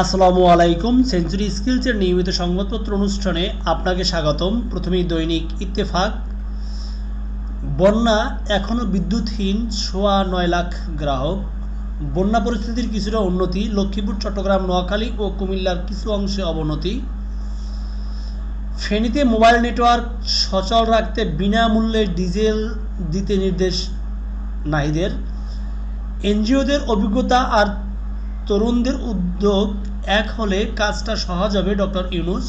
আসসালামু আলাইকুম। সেঞ্চুরি স্কিলসের নিয়মিত সংবাদপত্র অনুষ্ঠানে আপনাকে স্বাগতম। প্রথমেই দৈনিক ইত্তেফাক। বন্যা এখনও বিদ্যুৎহীন, সোয়া নয় লাখ গ্রাহক। বন্যা পরিস্থিতির কিছুটা উন্নতি, লক্ষ্মীপুর, চট্টগ্রাম, নোয়াখালী ও কুমিল্লার কিছু অংশে অবনতি। ফেনীতে মোবাইল নেটওয়ার্ক সচল রাখতে বিনামূল্যে ডিজেল দিতে নির্দেশ নাহিদের। এনজিওদের অভিজ্ঞতা আর তরুণদের উদ্যোগ এক হলে কাজটা সহজ হবে, ডক্টর ইউনুস।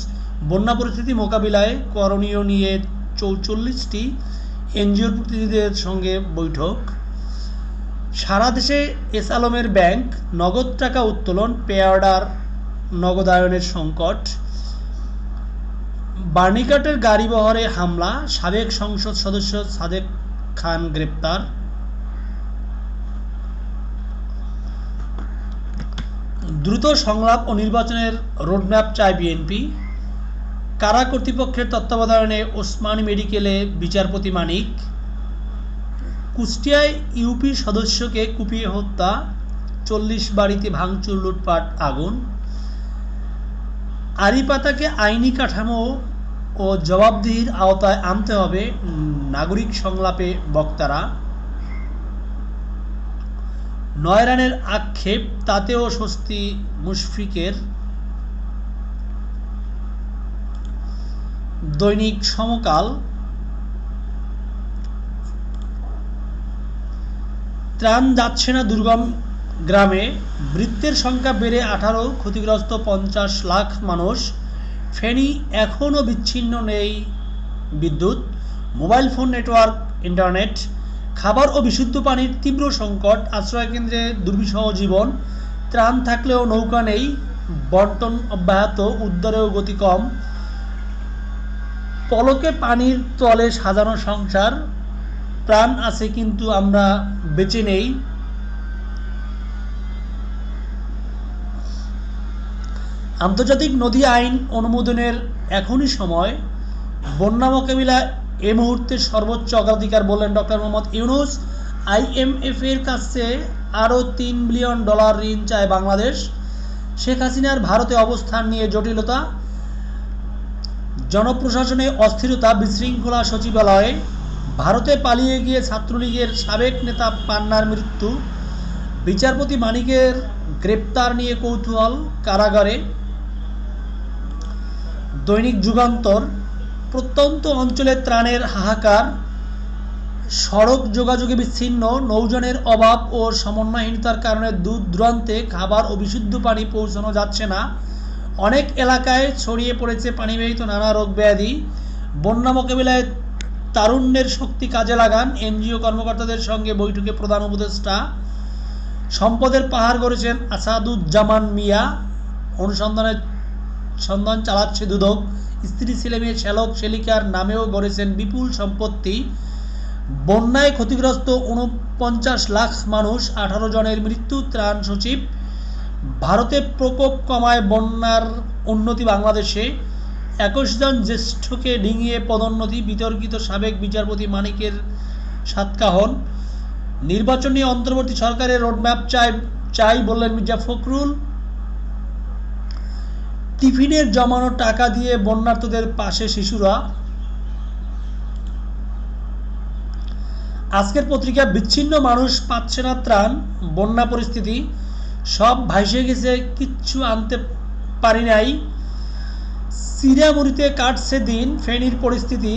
বন্যা পরিস্থিতি মোকাবিলায় করণীয় নিয়ে চৌচল্লিশটি এনজিওর প্রতিনিধিদের সঙ্গে বৈঠক। সারা দেশে এস আলমের ব্যাংক নগদ টাকা উত্তোলন, পে অর্ডার নগদায়নের সংকট। বার্নিকাটের গাড়ি বহরে হামলা, সাবেক সংসদ সদস্য সাদেক খান গ্রেপ্তার। দ্রুত সংলাপ ও নির্বাচনের রোডম্যাপ চায় বিএনপি। কারা কর্তৃপক্ষের তত্ত্বাবধানে ওসমানী মেডিকেলে বিচারপতি মানিক? কুষ্টিয়ায় ইউপি সদস্যকে কুপিয়ে হত্যা, চল্লিশ বাড়িতে ভাঙচুর, লুটপাট, আগুন। আরিপাতাকে আইনি কাঠামো ও জবাবদিহির আওতায় আনতে হবে। নাগরিক সংলাপে বক্তারা। নয় রানের আক্ষেপ, তাতেও স্বস্তি মুশফিকের। দৈনিক সমকাল। ত্রাণ যাচ্ছে না দুর্গম গ্রামে। বৃত্তের সংখ্যা বেড়ে আঠারো, ক্ষতিগ্রস্ত পঞ্চাশ লাখ মানুষ। ফেনী এখনও বিচ্ছিন্ন নেই বিদ্যুৎ। Mobile phone, network, internet. খাবার ও বিশুদ্ধ পানির তীব্র সংকট আশ্রয়কেন্দ্রে দুর্বিষহ জীবন, ত্রাণ থাকলেও নৌকা নেই, বন্টন অব্যাহত, উদ্ধারেও গতি কম। পলকে পানির তলে সাজানো সংসার, প্রাণ আছে কিন্তু আমরা বেঁচে নেই। আন্তর্জাতিক নদী আইন অনুমোদনের এখনই সময়, বন্যা মোকাবিলা এ মুহূর্তে সর্বোচ্চ অগ্রাধিকার বললেন ডক্টর মোহাম্মদ ইউনুস। আইএমএফ এর কাছে আরও তিন বিলিয়ন ডলার ঋণ চায় বাংলাদেশ। শেখ হাসিনার ভারতে অবস্থান নিয়ে জটিলতা। জনপ্রশাসনে অস্থিরতা, বিশৃঙ্খলা সচিবালয়ে। ভারতে পালিয়ে গিয়ে ছাত্রলীগের সাবেক নেতা পান্নার মৃত্যু। বিচারপতি মানিকের গ্রেপ্তার নিয়ে কৌতূহল কারাগারে। দৈনিক যুগান্তর। প্রত্যন্ত অঞ্চলে ত্রাণের হাহাকার, সড়ক যোগাযোগে বিচ্ছিন্ন নৌজনের অভাব ও সমন্বয়হীনতার কারণে দূর দূরান্তে খাবার ও বিশুদ্ধ পানি পৌঁছানো যাচ্ছে না। অনেক এলাকায় ছড়িয়ে পড়েছে পানিবাহিত নানা রোগ ব্যাধি। বন্যা মোকাবিলায় তারুণ্যের শক্তি কাজে লাগান এনজিও কর্মকর্তাদের সঙ্গে বৈঠকে প্রধান উপদেষ্টা। সম্পদের পাহাড় গড়েছেন আসাদুজ্জামান মিয়া। অনুসন্ধানের সন্ধান চালাচ্ছে দুদক। স্ত্রী ছেলে মেয়ে শ্যালক শেলিকার নামেও গড়েছেন বিপুল সম্পত্তি। বন্যায় ক্ষতিগ্রস্ত উনপঞ্চাশ লাখ মানুষ, আঠারো জনের মৃত্যু, ত্রাণ সচিব। ভারতে প্রকোপ কমায় বন্যার উন্নতি বাংলাদেশে। একুশ জন জ্যেষ্ঠকে ডিঙিয়ে পদোন্নতি, বিতর্কিত সাবেক বিচারপতি মানিকের সাতকাহন নির্বাচনী অন্তর্বর্তী সরকারের রোডম্যাপ চাই চাই বললেন মির্জা ফখরুল। টিফিনের জমানো টাকা দিয়ে বন্যার্থদের পাশে শিশুরা। আজকের পত্রিকা, বিচ্ছিন্ন মানুষ পাচ্ছে না ত্রাণ, বন্যা পরিস্থিতি, সব ভাইসে গেছে, কিচ্ছু আনতে পারি নাই। সিরিয়ামুড়িতে কাটছে দিন, ফেনীর পরিস্থিতি।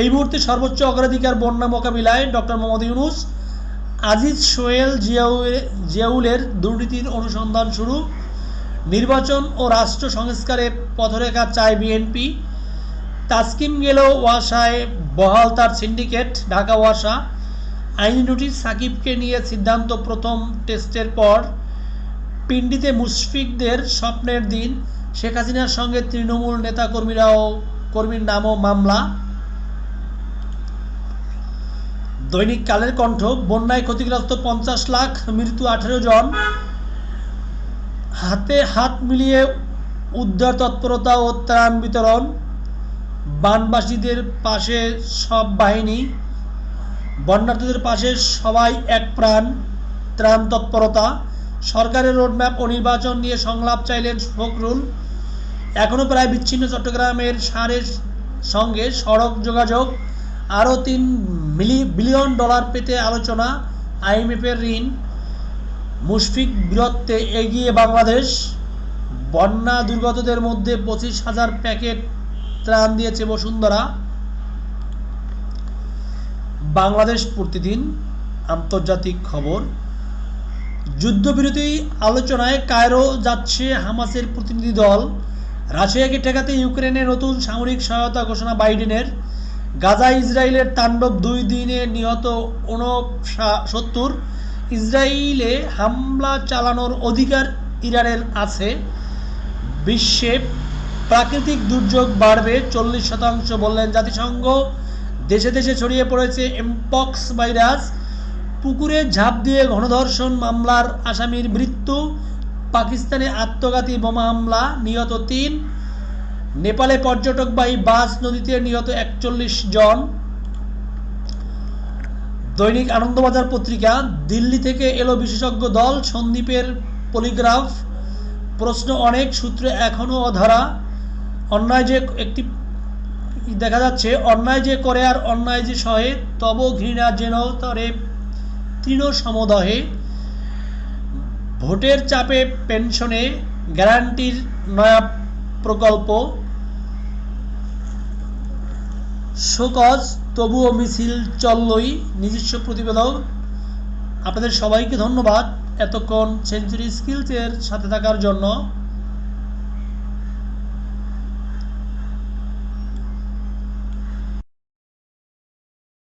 এই মুহূর্তে সর্বোচ্চ অগ্রাধিকার বন্যা মোকাবিলায় ডক্টর মোহাম্মদ ইউনুস। আজিজ সোহেল জিয়াউল জিয়াউলের দুর্নীতির অনুসন্ধান শুরু। নির্বাচন ও রাষ্ট্র সংস্কারে পথরেখা চায় বিএনপি। তাসকিম গেল ওয়াসায়, বহাল তার সিন্ডিকেট, ঢাকা ওয়াসা। আইনি নোটিশ সাকিবকে নিয়ে সিদ্ধান্ত প্রথম টেস্টের পর পিন্ডিতে মুশফিকদের স্বপ্নের দিন, শেখ হাসিনার সঙ্গে তৃণমূল নেতাকর্মীরাও কর্মীর নামও মামলা। দৈনিক কালের কণ্ঠ, বন্যায় ক্ষতিগ্রস্ত পঞ্চাশ লাখ, মৃত্যু আঠেরো জন। হাতে হাত মিলিয়ে উদ্ধার তৎপরতা ও ত্রাণ বিতরণ, বানবাসীদের পাশে সব বাহিনী, বন্যার্থীদের পাশে সবাই এক প্রাণ, ত্রাণ তৎপরতা, সরকারের রোডম্যাপ ও নির্বাচন নিয়ে সংলাপ চাইলেন ফখরুল। এখনও প্রায় বিচ্ছিন্ন চট্টগ্রামের সারের সঙ্গে সড়ক যোগাযোগ, আরও তিন মিলি, বিলিয়ন ডলার পেতে আলোচনা, আইএমএফের ঋণ মুশফিক বীরত্বে এগিয়ে বাংলাদেশ। বন্যা দুর্গতদের মধ্যে পঁচিশ হাজার প্যাকেট ত্রাণ দিয়েছে বসুন্ধরা। বাংলাদেশ প্রতিদিন আন্তর্জাতিক খবর। যুদ্ধবিরতি আলোচনায় কায়রো যাচ্ছে হামাসের প্রতিনিধি দল। রাশিয়াকে ঠেকাতে ইউক্রেনে নতুন সামরিক সহায়তা ঘোষণা বাইডেনের। গাজা ইসরায়েলের তাণ্ডব দুই দিনে নিহত ঊনসত্তর ইসরায়েলে হামলা চালানোর অধিকার ইরানের আছে। বিশ্বে প্রাকৃতিক দুর্যোগ বাড়বে, চল্লিশ শতাংশ বললেন জাতিসংঘ। দেশে দেশে ছড়িয়ে পড়েছে এমপক্স ভাইরাস। পুকুরে ঝাঁপ দিয়ে গণধর্ষণ মামলার আসামির মৃত্যু। পাকিস্তানে আত্মঘাতী বোমা হামলা, নিহত তিন। নেপালে পর্যটকবাহী বাস নদীতে নিহত একচল্লিশ জন। দৈনিক আনন্দবাজার পত্রিকা, দিল্লি থেকে এলো বিশেষজ্ঞ দল, সন্দীপের পলিগ্রাফ। প্রশ্ন অনেক, সূত্রে এখনও অধরা। অন্যায় যে একটি দেখা যাচ্ছে, অন্যায় যে করে আর অন্যায় যে সহে, তব ঘৃণা যেন তরে তৃণ সমদহে। ভোটের চাপে পেনশনে গ্যারান্টির নয়া প্রকল্প। শোকজ তবুও মিছিল চললই। নিজস্ব প্রতিবেদক আপনাদের সবাইকে ধন্যবাদ এতক্ষণ সেঞ্চুরি স্কিলসের সাথে থাকার জন্য।